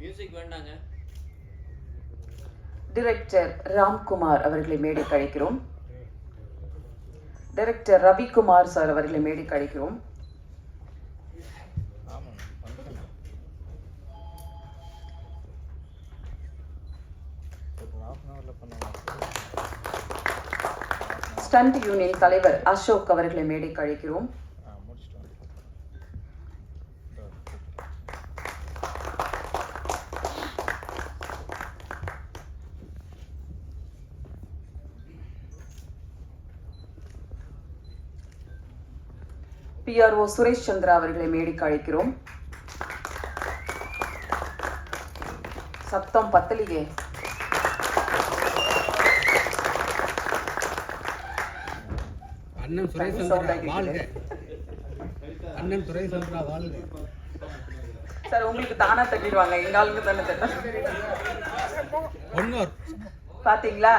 Music வேண்டாங்க. Director Ramkumar அவர்களை மேடைக்கு அழைக்கிறோம். டைரக்டர் ரவிக்குமார் சார் அவர்களை மேடைக்கு அழைக்கிறோம். ஸ்டண்ட் யூனியன் தலைவர் அசோக் அவர்களை மேடைக்கு அழைக்கிறோம். பிஆர்ஓ சுரேஷ் சந்திரா அவர்களை மேடைக்கு அழைக்கிறோம். சத்தம் பத்தலியே. அண்ணன் சுரேஷ் சந்திரா வாழ்க. அண்ணன் சுரேஷ் சந்திரா வாழ்க. சார் உங்களுக்கு தானா தட்டிடுவாங்க. எங்க ஆளுங்க தானே தட்ட பாத்தீங்களா?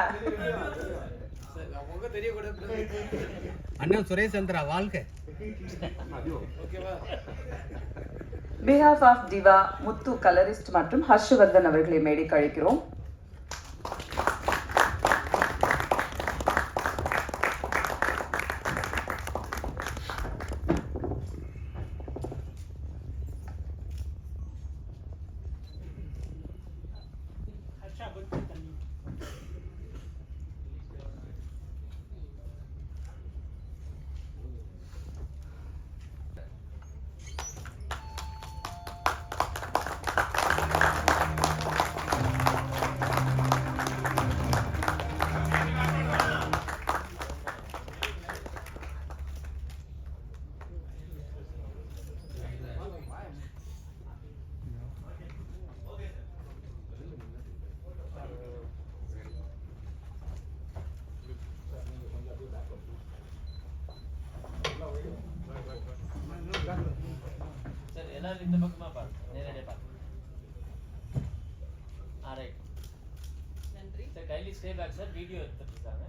அண்ணன் சுரேஷ் சந்திரா வாழ்க. behalf of Diva Muthu colourist மற்றும் ஹர்ஷவர்தன் அவர்களை மேடைக்கு அழைக்கிறோம் சார் எல்லாரும் இந்த பக்கமா பாருங்க. நேரடியா பாருங்க. ஆ ரைட் நன்றி. சார் கைலி ஸ்டே பேக் சார் வீடியோ எடுத்துட்டு இருக்காங்க.